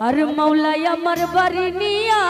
আর মৌলাই আমার বাড়ি নিয়া